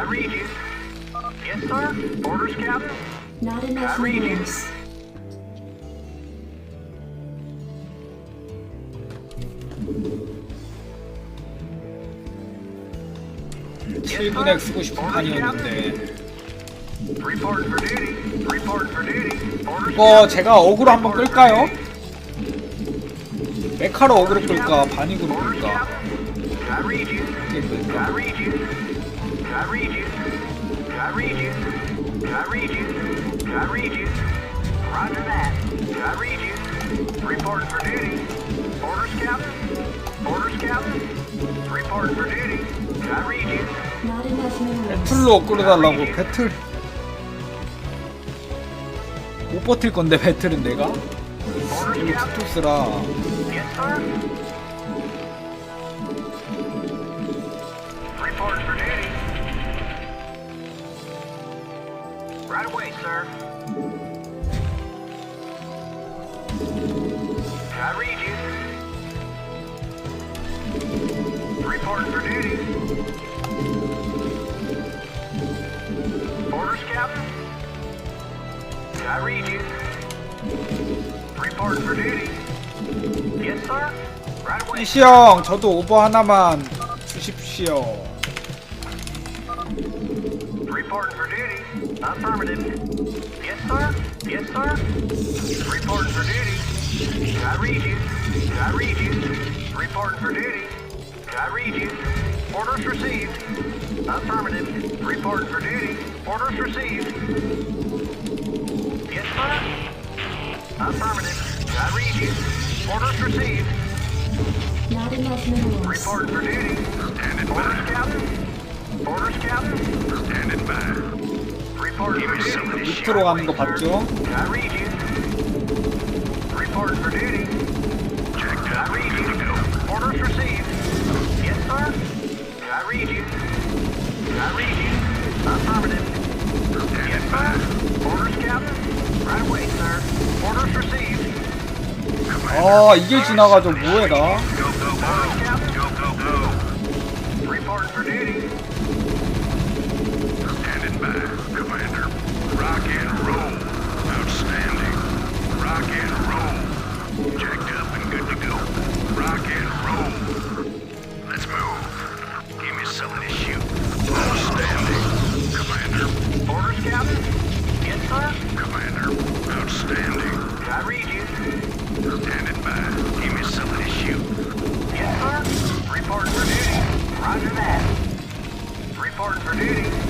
I read you. Yes, sir. Orders, Captain. Not enough I read you. Yes, 7분 sir. X 쓰고 싶은 판이었는데 Captain. Reporting for duty. Reporting for duty. Orders, 이거 Captain. 제가 어그로 한번 끌까요? 메카로 어그로 끌까 Orders, 끌까. I read you. 이게 I 끌까 read you. 배틀로 끌어달라고 배틀 못 버틸 건데 배틀은 내가 이거. 투토스라 Right away, sir. I read you. Reporting for duty. Orders, Captain. I read you. Reporting for duty. Yes, sir. Right away. 이시 형 저도 오버 하나만 주십시오 Reporting for duty. Affirmative. Yes, sir. Yes, sir. Reporting for duty. I read you. I read you. Reporting for duty. I read you. Orders received. Affirmative. Reporting for duty. Orders received. Yes, sir. Affirmative. I read you. Orders received. Not enough minerals. Reporting for duty. Standing Orders, Captain. Orders, Captain. Standing by. 밑으로 가는 거 봤죠? 아 이게 지나가죠 뭐해 나 Commander. Rock and roll. Outstanding. Rock and roll. Checked up and good to go. Rock and roll. Let's move. Give me something to shoot. Outstanding. Commander. Orders, Captain. Yes, sir. Commander. Outstanding. I read you. Standing by. Give me. Yes, sir. For duty. Roger that. For duty.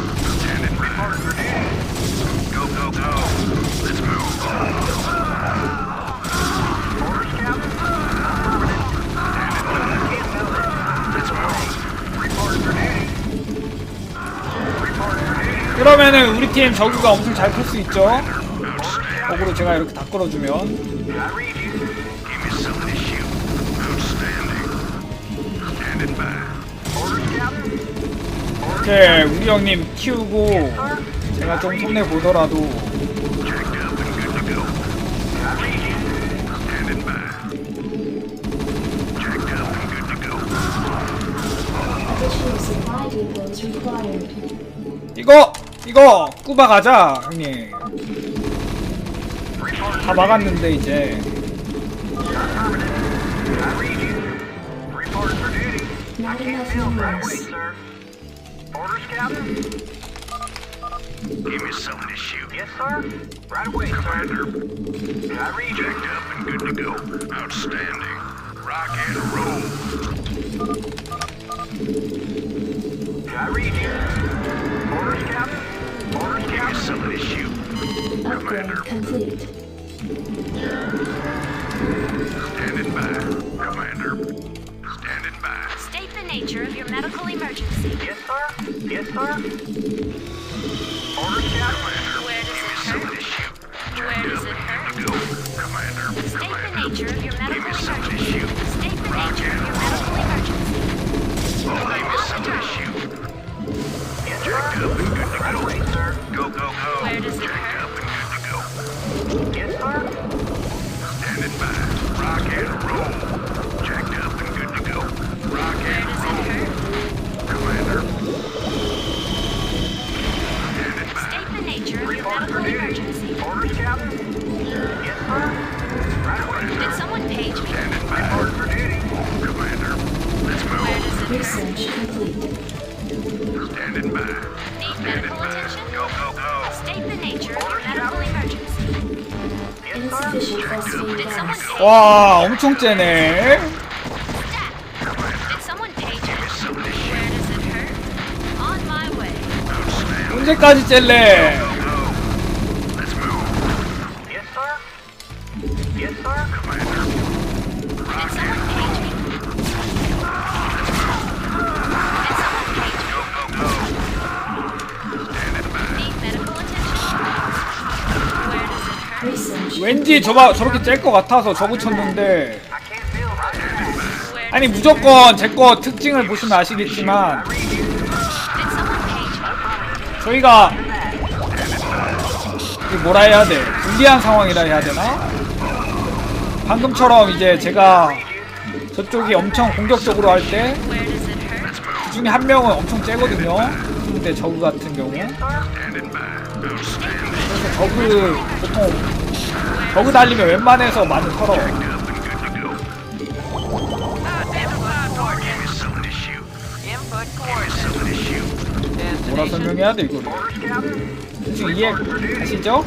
그러면은 우리 팀 저그가 엄청 잘 풀 수 있죠. 어그로 제가 이렇게 다 끌어주면 이렇게 우리 형님 키우고. 제가 좀 손해 보더라도. 이거 이거 꾸바 가자 형님 다 막았는데 이제 Not enough sir. Orders, Captain. Give me something to shoot. Yes, sir. Right away, sir. Commander. I read you. Checked up and good to go. Outstanding. Rock and roll. I read you. Upgrade complete. Standing by. Commander. Standing by. State the nature of your medical emergency. Yes, sir. Yes, sir. Orders, Captain. Standing by. Need medical attention? Go, go, go. State the nature of your medical emergency. Insufficient phosphine Did someone page? 와 엄청 째네 Stat. Did someone page it? Where does it hurt? On my way. 언제까지 찔래 왠지 저ba, 저렇게 짤 것 같아서 저 붙였는데 I can't feel right. Where 아니 무조건 제 거 특징을 보시면 아시겠지만? 저희가 뭐라 해야 돼 불리한 상황이라 해야 되나? 방금처럼 이제 제가 저쪽이 엄청 공격적으로 할 때그 Where does it hurt? 중에 한 명은 엄청 째거든요 근데 저그 같은 경우. 그래서 저그 보통 저그 달리면 웬만해서 많이 털어. 뭐라 설명해야 돼 Captain. 대충 이해하시죠?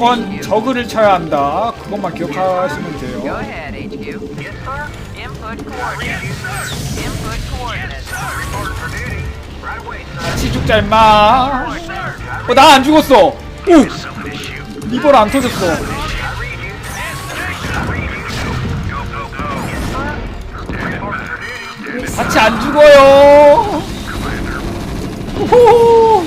건. 저그를 쳐야 한다 그것만 기억하시면 돼요. 같이 죽자 임마 어 나 안 죽었어 오. 리버를 안 터졌어. 같이 안 죽어요 호호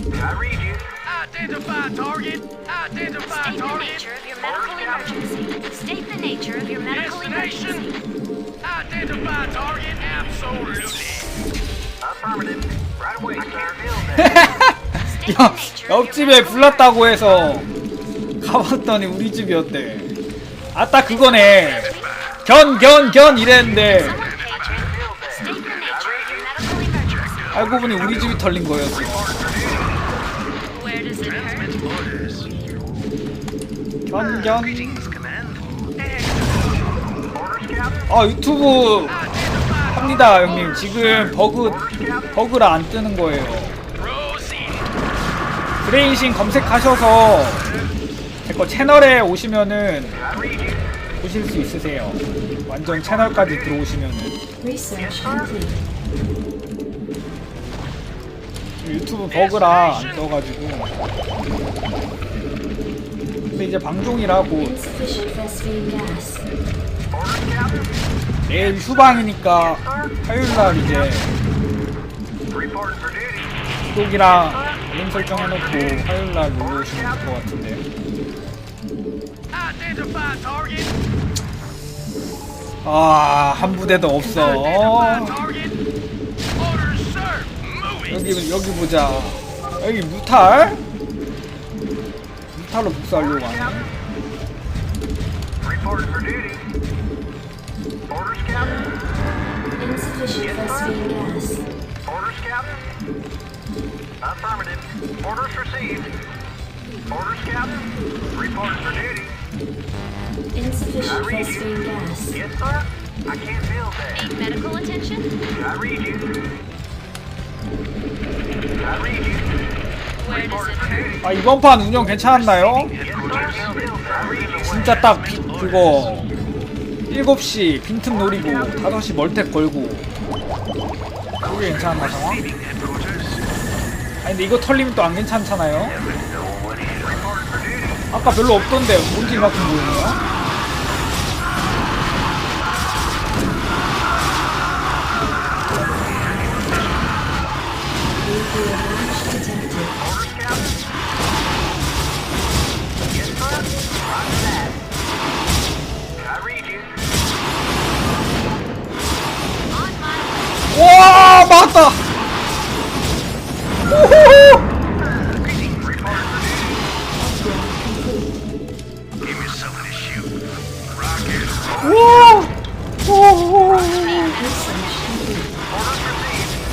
I read you. Identify target. Identify State the nature of your medical emergency. State the nature of your medical emergency. Identify target. Absolutely. Affirmative. Right away, I can't feel that. 야, 옆집에 불났다고 해서 가봤더니 우리 집이었대 아따 그거네 견 견 견 이랬는데. 알고 보니 우리 집이 털린 거였어 Captain. 아 유튜브 합니다 형님 지금 버그 버그라 안 뜨는 거예요 브레인신 검색하셔서 제 거 채널에 오시면은. 보실 수 있으세요 완전 채널까지 들어오시면은. 유튜브 버그라 안 떠가지고 근데 이제 Captain. 내일 휴방이니까 화요일날 이제. 구독이랑 알림 설정 해놓고 화요일날 놀러 오시면 될 것 같은데. 아 한 부대도 없어. 여기 여기 보자 여기 무탈 무탈로 복수하려고 하네 Reporting for duty. Orders, Captain. Insufficient phosphine gas. Orders, Captain. Affirmative. Orders received. Orders, Captain. Reporting for duty. Insufficient phosphine gas. Yes, sir. I can't feel that. Need medical attention? I read you. I read you. 아 이번 판 운영 괜찮았나요? 진짜 딱 그거 7시 빈틈 노리고 5시 멀텍 걸고 그게 괜찮았나 상황? 아 근데 이거 털리면 또 안 괜찮잖아요? 아까 별로 없던데 뭔지 이만큼 보이네요?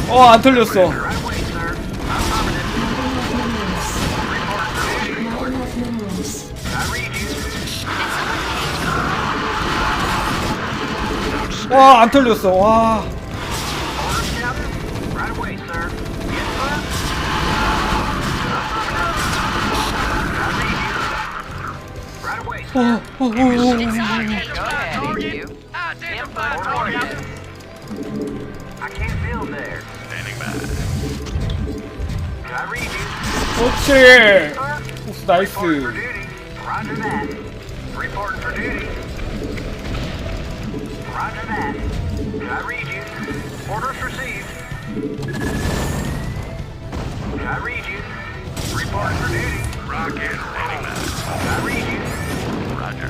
어, 안 털렸어. 와, 안 털렸어. 와. 어, 어, 어, 어. Target you. Target. I can't build there. Standing by. Can I read you? Okay. It's nice for duty. Roger that. Reporting for duty. Roger that. Can I read you? Orders received. Can I read you? Reporting for duty. Rocket standing by. Can I read you? Roger.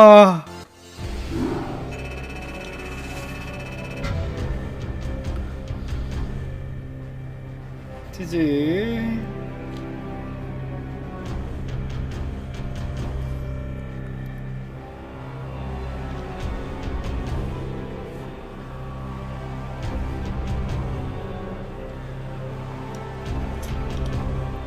아. 지지.